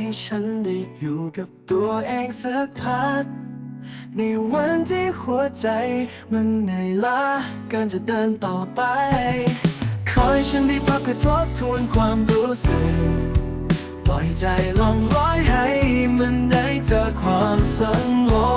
ให้ฉันได้อยู่กับตัวเองสักพัก ในวันที่หัวใจมันเหนื่อยล้าการจะเดินต่อไป ขอให้ฉันได้พักเพื่อทบทวนความรู้สึก ปล่อยใจลองร้อยให้มันได้เจอความสงบ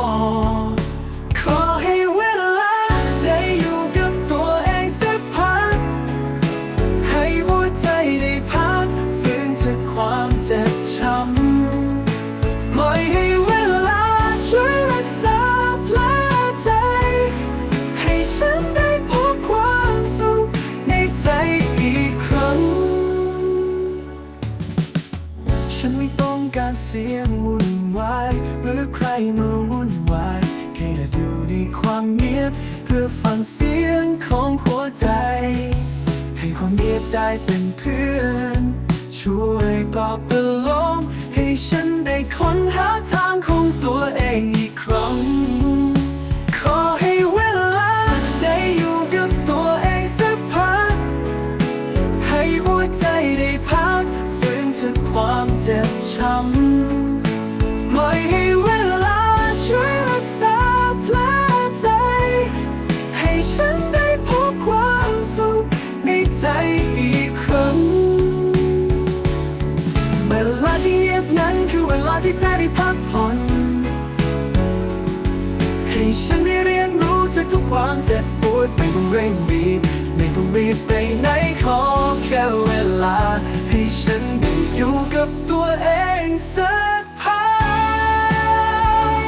การเสียงวุ่นวายหรือใครมาวุ่นวายแค่ด้อยู่ในความเงียบ เพื่อฟังเสียงของหัวใจ ให้ความเงียบได้เป็นเพื่อน ช่วยปลอบประ ปล่อยให้เวลาช่วยรักษาแผลใจ ให้ฉันได้พบความสุขในใจอีกครั้ง เวลาที่เงียบนั้นคือเวลาที่ใจได้พักผ่อน ให้ฉันได้เรียนรู้จากทุกความเจ็บปวดไม่ต้องเร่งรีบไม่ต้องรีบไปไหนขอแค่เวลา งสักพัก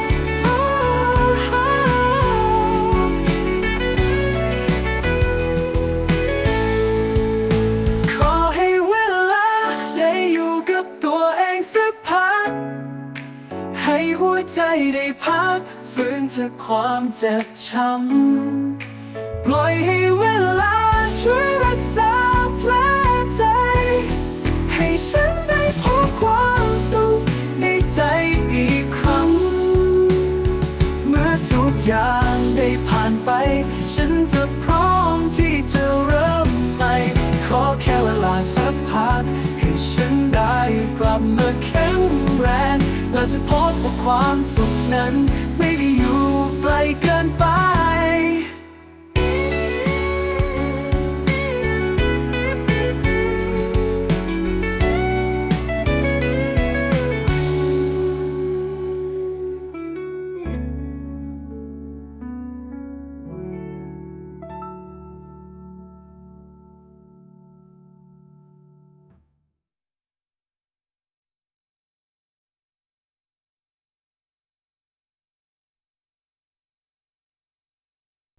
ขอให้เวลาได้อยู่กับตัวเองสักพัก ให้หัวใจได้พัก ฟื้นจากความเจ็บช้ำปล่อยให้เวลา ฉันจะพร้อมที่จะเริ่มใหม่ ขอแค่เวลาสักพักให้ฉันได้กลับมาแข็งแรงเราจะพบว่าความสุขนั้น ไม่ได้อยู่ไกลเกินไป